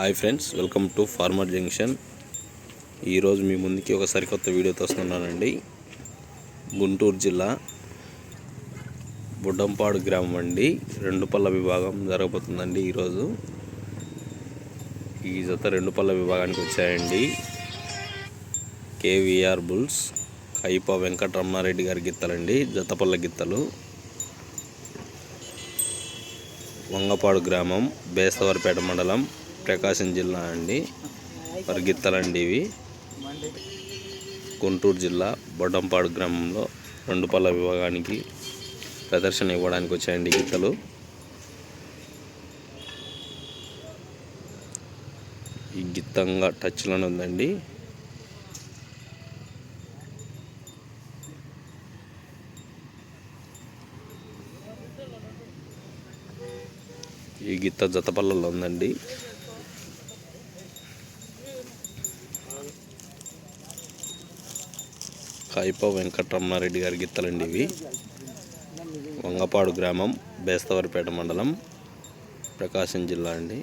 Hi friends welcome to farmer junction. ఈరోజు మీ ముందుకి ఒక సరికొత్త వీడియోతో వస్తున్నానండి గుంటూరు జిల్లా బుడ్డంపాడు గ్రామం అండి. రెండు పళ్ళ విభాగం జరగబోతుందండి ఈరోజు. ఈ జత రెండు పళ్ళ విభాగానికి వచ్చాయండి. కేవీఆర్ బుల్స్ కైప వెంకటరమణారెడ్డి గారి గిత్తలండి జతపల్ల గిత్తలు. వంగపాడు గ్రామం బేస్తవారిపేట మండలం ప్రకాశం జిల్లా అండి. మరి ఇవి. గుంటూరు జిల్లా బొడ్డంపాడు గ్రామంలో రెండు పళ్ళ విభాగానికి ప్రదర్శన ఇవ్వడానికి వచ్చాయండి గిత్తలు ఈ గిత్తంగా టచ్లోనే ఉందండి. ఈ గిత్త జతపల్లలో ఉందండి. కాయిప వెంకటరమణారెడ్డి గారి గిత్తలండి ఇవి వంగపాడు గ్రామం బేస్తవరిపేట మండలం ప్రకాశం జిల్లా అండి